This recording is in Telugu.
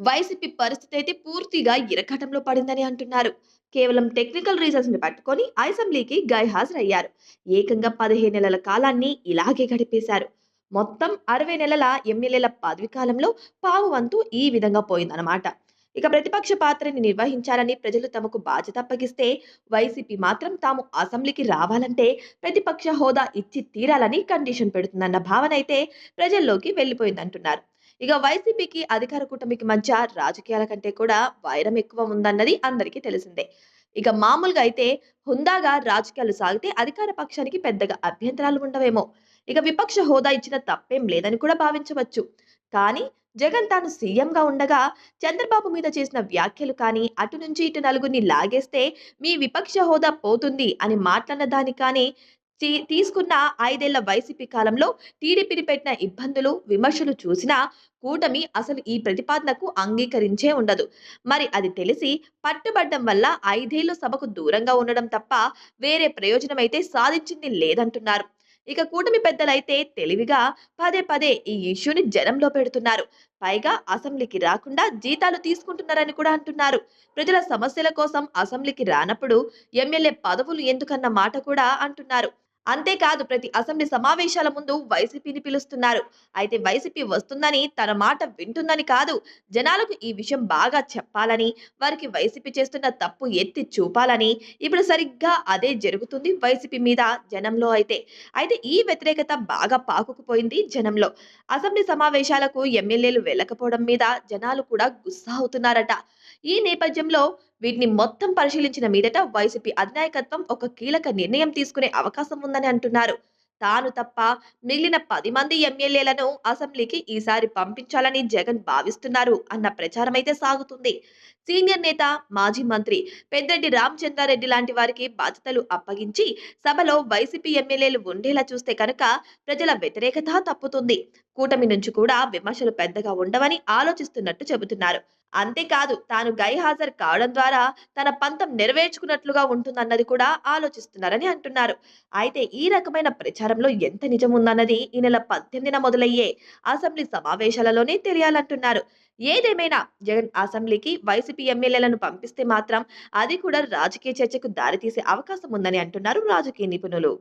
వైసీపీ పరిస్థితి అయితే పూర్తిగా ఇరకటంలో పడిందని అంటున్నారు. కేవలం టెక్నికల్ రీజన్స్ని పట్టుకొని అసెంబ్లీకి గైహాజరయ్యారు. ఏకంగా పదిహేను నెలల కాలాన్ని ఇలాగే గడిపేశారు. మొత్తం అరవై నెలల ఎమ్మెల్యేల పదవి కాలంలో పావు వంతు ఈ విధంగా పోయిందన్నమాట. ఇక ప్రతిపక్ష పాత్రని నిర్వహించాలని ప్రజలు తమకు బాధ్యత అప్పగిస్తే వైసీపీ మాత్రం తాము అసెంబ్లీకి రావాలంటే ప్రతిపక్ష హోదా ఇచ్చి తీరాలని కండిషన్ పెడుతుందన్న భావన అయితే ప్రజల్లోకి వెళ్ళిపోయిందంటున్నారు. ఇక వైసీపీకి అధికార కూటమికి మధ్య రాజకీయాల కంటే కూడా వైరం ఎక్కువ ఉందన్నది అందరికీ తెలిసిందే. ఇక మామూలుగా అయితే హుందాగా రాజకీయాలు సాగితే అధికార పక్షానికి పెద్దగా అభ్యంతరాలు ఉండవేమో. ఇక విపక్ష హోదా ఇచ్చిన తప్పేం లేదని కూడా భావించవచ్చు. కానీ జగన్ తాను సీఎంగా ఉండగా చంద్రబాబు మీద చేసిన వ్యాఖ్యలు కానీ అటు నుంచి ఇటు నలుగురిని లాగేస్తే మీ విపక్ష హోదా పోతుంది అని మాట్లాడిన దాని కానీ తీసుకున్న ఐదేళ్ళ వైసీపీ కాలంలో టీడీపీని పెట్టిన ఇబ్బందులు విమర్శలు చూసినా కూటమి అసలు ఈ ప్రతిపాదనకు అంగీకరించే ఉండదు. మరి అది తెలిసి పట్టుబడ్డం వల్ల ఐదేళ్ళు సభకు దూరంగా ఉండడం తప్ప వేరే ప్రయోజనం అయితే సాధించింది లేదంటున్నారు. ఇక కూటమి పెద్దలైతే తెలివిగా పదే పదే ఈ ఇష్యూని జనంలో పెడుతున్నారు. పైగా అసెంబ్లీకి రాకుండా జీతాలు తీసుకుంటున్నారని కూడా అంటున్నారు. ప్రజల సమస్యల కోసం అసెంబ్లీకి రానప్పుడు ఎమ్మెల్యే పదవులు ఎందుకన్న మాట కూడా అంటున్నారు. అంతేకాదు ప్రతి అసెంబ్లీ సమావేశాల ముందు వైసీపీని పిలుస్తున్నారు. అయితే వైసీపీ వస్తుందని తన మాట వింటుందని కాదు జనాలకు ఈ విషయం బాగా చెప్పాలని వారికి వైసీపీ చేస్తున్న తప్పు ఎత్తి చూపాలని ఇప్పుడు సరిగ్గా అదే జరుగుతుంది వైసీపీ మీద జనంలో అయితే. అయితే ఈ వ్యతిరేకత బాగా పాకుకుపోయింది జనంలో. అసెంబ్లీ సమావేశాలకు ఎమ్మెల్యేలు వెళ్ళకపోవడం మీద జనాలు కూడా గుస్సా అవుతున్నారట. ఈ నేపథ్యంలో వీటిని మొత్తం పరిశీలించిన మీదట వైసీపీ అధినాయకత్వం ఒక కీలక నిర్ణయం తీసుకునే అవకాశం ఉందని అంటున్నారు. తాను తప్ప మిగిలిన పది మంది ఎమ్మెల్యేలను అసెంబ్లీకి ఈసారి పంపించాలని జగన్ భావిస్తున్నారు అన్న ప్రచారం అయితే సాగుతుంది. సీనియర్ నేత మాజీ మంత్రి పెద్దిరెడ్డి రామచంద్రారెడ్డి లాంటి వారికి బాధ్యతలు అప్పగించి సభలో వైసీపీ ఎమ్మెల్యేలు ఉండేలా చూస్తే కనుక ప్రజల వ్యతిరేకత తప్పుతుంది. కూటమి నుంచి కూడా విమర్శలు పెద్దగా ఉండవని ఆలోచిస్తున్నట్టు చెబుతున్నారు. అంతేకాదు తాను గైహాజరు కావడం ద్వారా తన పంతం నెరవేర్చుకున్నట్లుగా ఉంటుందన్నది కూడా ఆలోచిస్తున్నారని అంటున్నారు. అయితే ఈ రకమైన ప్రచారంలో ఎంత నిజం ఉందన్నది ఈ నెల పద్దెనిమిదిన మొదలయ్యే అసెంబ్లీ సమావేశాలలోనే తెలియాలంటున్నారు. ఏదేమైనా జగన్ అసెంబ్లీకి వైసీపీ ఎమ్మెల్యేలను పంపిస్తే మాత్రం అది కూడా రాజకీయ చర్చకు దారితీసే అవకాశం ఉందని అంటున్నారు రాజకీయ నిపుణులు.